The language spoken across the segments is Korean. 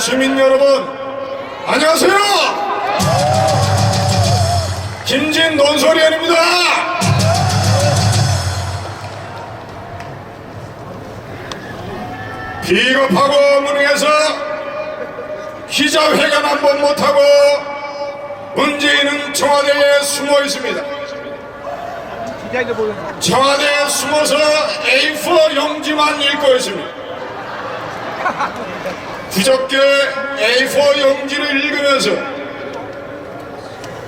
시민 여러분, 안녕하세요! 김진 논소리원입니다! 비겁하고 무능해서 기자회견 한 번 못하고 문재인은 청와대에 숨어 있습니다. 청와대에 숨어서 A4 용지만 읽고 있습니다. 그저께 A4 용지를 읽으면서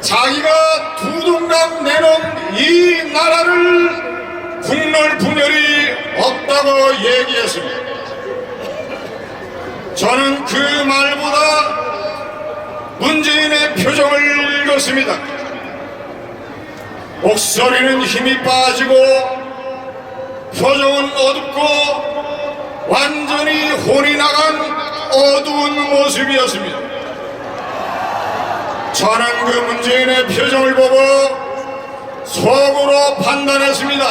자기가 두 동강 내놓은 이 나라를 국룰 분열이 없다고 얘기했습니다. 저는 그 말보다 문재인의 표정을 읽었습니다. 목소리는 힘이 빠지고 표정은 어둡고 완전히 혼이 나간 어두운 모습이었습니다. 저는 그 문재인의 표정을 보고 속으로 판단했습니다.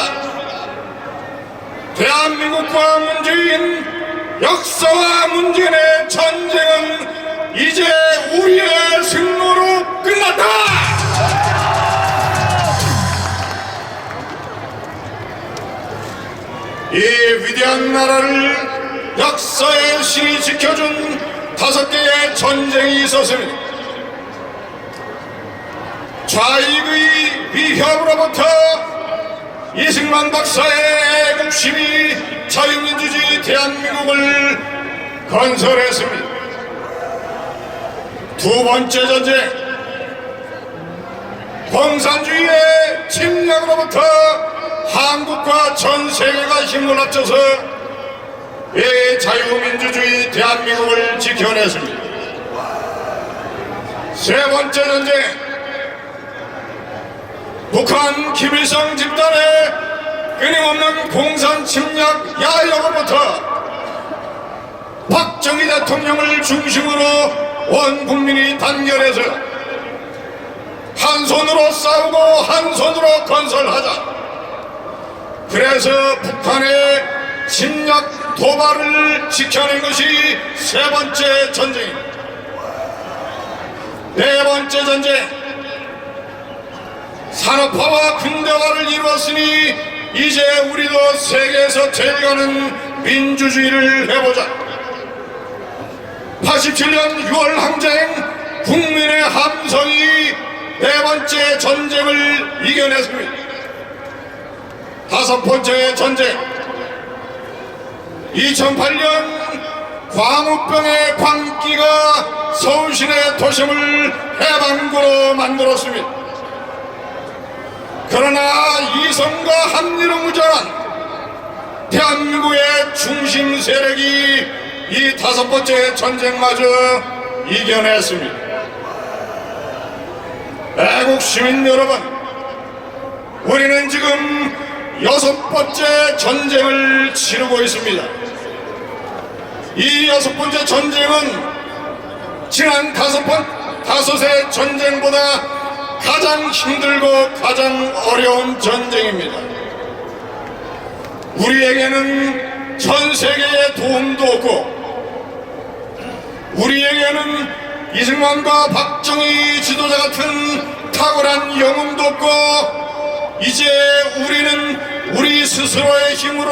대한민국과 문재인 역사와 문재인의 전쟁은 이제 우리의 승로로 끝났다! 이 위대한 나라를 역사의 신이 지켜준 다섯 개의 전쟁이 있었습니다. 좌익의 위협으로부터 이승만 박사의 애국심이 자유민주주의 대한민국을 건설했습니다. 두 번째 전쟁, 공산주의의 침략으로부터 한국과 전 세계가 힘을 합쳐서 이 자유민주주의 대한민국을 지켜냈습니다. 세 번째 전쟁, 북한 김일성 집단의 끊임없는 공산 침략 야욕으로부터 박정희 대통령을 중심으로 온 국민이 단결해서 한 손으로 싸우고 한 손으로 건설하자. 그래서 북한의 침략 도발을 지켜낸 것이 세 번째 전쟁입니다. 네 번째 전쟁. 산업화와 군대화를 이루었으니 이제 우리도 세계에서 제일 가는 민주주의를 해보자. 87년 6월 항쟁 국민의 함성이 네 번째 전쟁을 이겨냈습니다. 다섯 번째 전쟁 2008년 광우병의 광기가 서울시내 도심을 해방구로 만들었습니다. 그러나 이성과 합리로 무장한 대한민국의 중심 세력이 이 다섯 번째 전쟁마저 이겨냈습니다. 애국 시민 여러분, 우리는 지금 여섯 번째 전쟁을 치르고 있습니다. 이 여섯 번째 전쟁은 지난 다섯 번, 다섯의 전쟁보다 가장 힘들고 가장 어려운 전쟁입니다. 우리에게는 전 세계의 도움도 없고, 우리에게는 이승만과 박정희 지도자 같은 탁월한 영웅도 없고, 이제 우리는 우리 스스로의 힘으로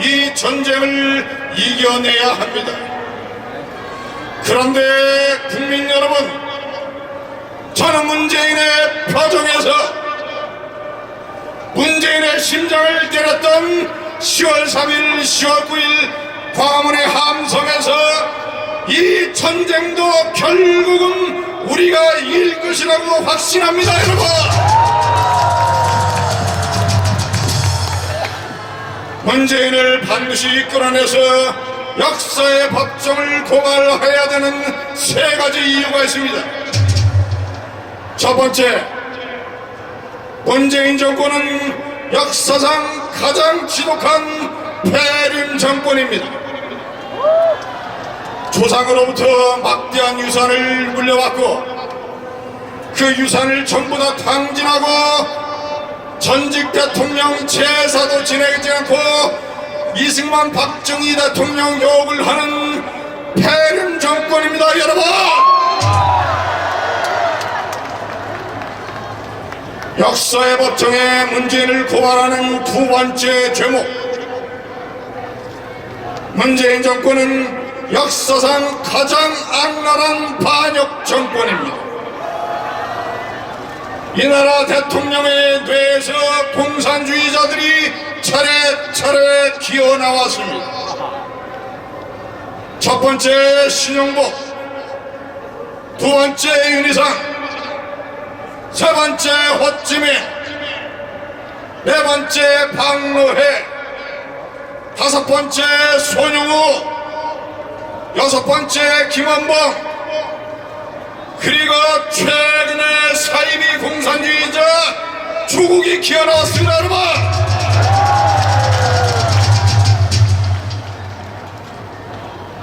이 전쟁을 이겨내야 합니다. 그런데 국민 여러분, 저는 문재인의 표정에서 문재인의 심장을 때렸던 10월 3일, 10월 9일 광화문의 함성에서 이 전쟁도 결국은 우리가 이길 것이라고 확신합니다, 여러분! 문재인을 반드시 끌어내서 역사의 법정을 고발해야 되는 세 가지 이유가 있습니다. 첫 번째, 문재인 정권은 역사상 가장 지독한 폐륜 정권입니다. 조상으로부터 막대한 유산을 물려받고 그 유산을 전부 다 탕진하고 전직 대통령 제사도 지내지 않고 이승만 박정희 대통령 욕을 하는 패륜 정권입니다 여러분! 역사의 법정에 문재인을 고발하는 두 번째 제목. 문재인 정권은 역사상 가장 악랄한 반역 정권입니다 이 나라 대통령의 뇌에서 공산주의자들이 차례차례 기어 나왔습니다. 첫 번째 신용복, 두 번째 윤희상, 세 번째 호찌민, 네 번째 박노해, 다섯 번째 손용우, 여섯 번째 김원봉, 그리고 최근에 사이비 공산주의자 조국이 기어나왔습니다 여러분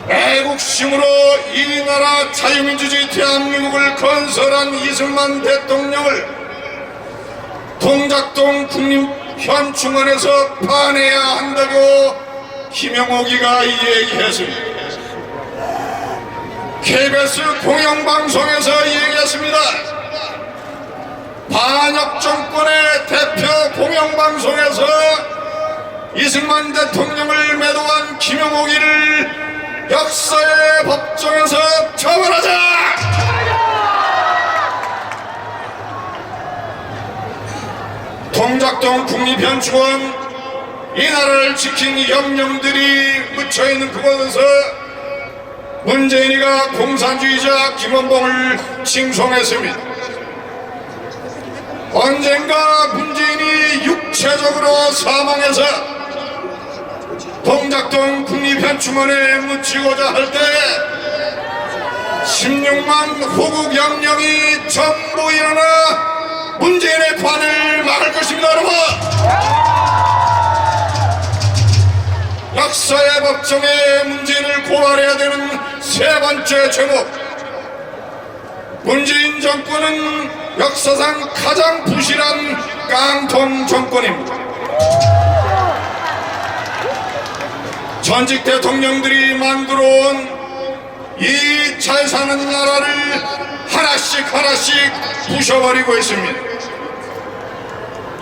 애국심으로 이 나라 자유민주주의 대한민국을 건설한 이승만 대통령을 동작동 국립현충원에서 파내야 한다고 김영옥이가 얘기했습니다 KBS 공영방송에서 얘기했습니다. 반역 정권의 대표 공영방송에서 이승만 대통령을 매도한 김영옥이를 역사의 법정에서 처벌하자! 동작동 국립현충원 이 나라를 지킨 영령들이 묻혀있는 그곳에서 문재인이가 공산주의자 김원봉을 칭송했습니다. 언젠가 문재인이 육체적으로 사망해서 동작동 국립현충원에 묻히고자 할 때 16만 호국 영령이 전부 일어나 문재인의 관을 막을 것입니다 여러분. 역사의 법정에 문재인을 고발해야 되는 세 번째 제목. 문재인 정권은 역사상 가장 부실한 깡통 정권입니다. 전직 대통령들이 만들어온 이 잘 사는 나라를 하나씩 하나씩 부셔버리고 있습니다.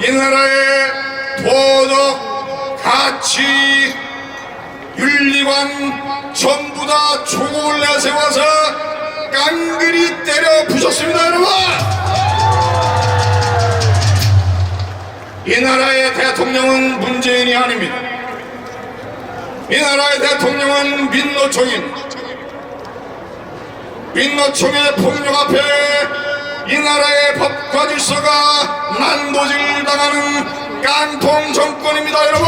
이 나라의 도덕, 가치, 윤리관 전부 다 조국을 내세워서 깡그리 때려 부셨습니다 여러분 이 나라의 대통령은 문재인이 아닙니다. 이 나라의 대통령은 민노총입니다 민노총의 폭력 앞에 이 나라의 법과 질서가 난도질 당하는 깡통 정권입니다 여러분!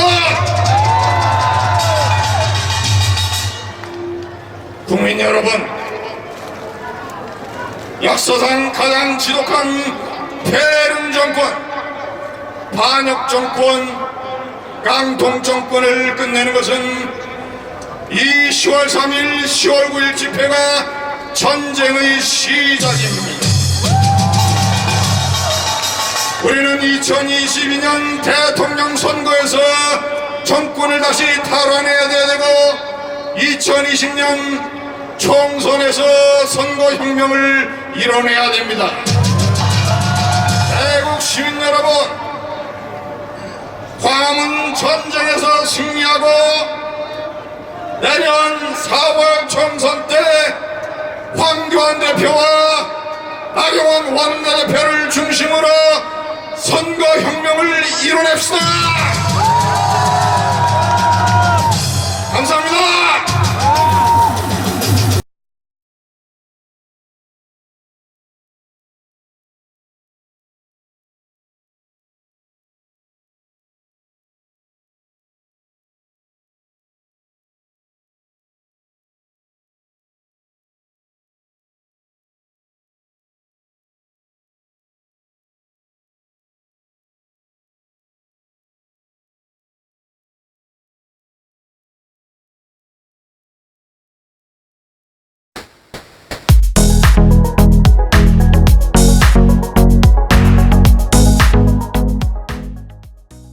국민 여러분, 역사상 가장 지독한 폐륜 정권, 반역 정권, 깡통 정권을 끝내는 것은 이 10월 3일, 10월 9일 집회가 전쟁의 시작입니다. 우리는 2022년 대통령 선거에서 정권을 다시 탈환해야 되고 2020년 총선에서 선거혁명을 이뤄내야 됩니다. 대국 시민 여러분, 광화문 전쟁에서 승리하고 내년 4월 총선 때 황교안 대표와 나경원 원내대표를 중심으로 선거혁명을 이뤄냅시다.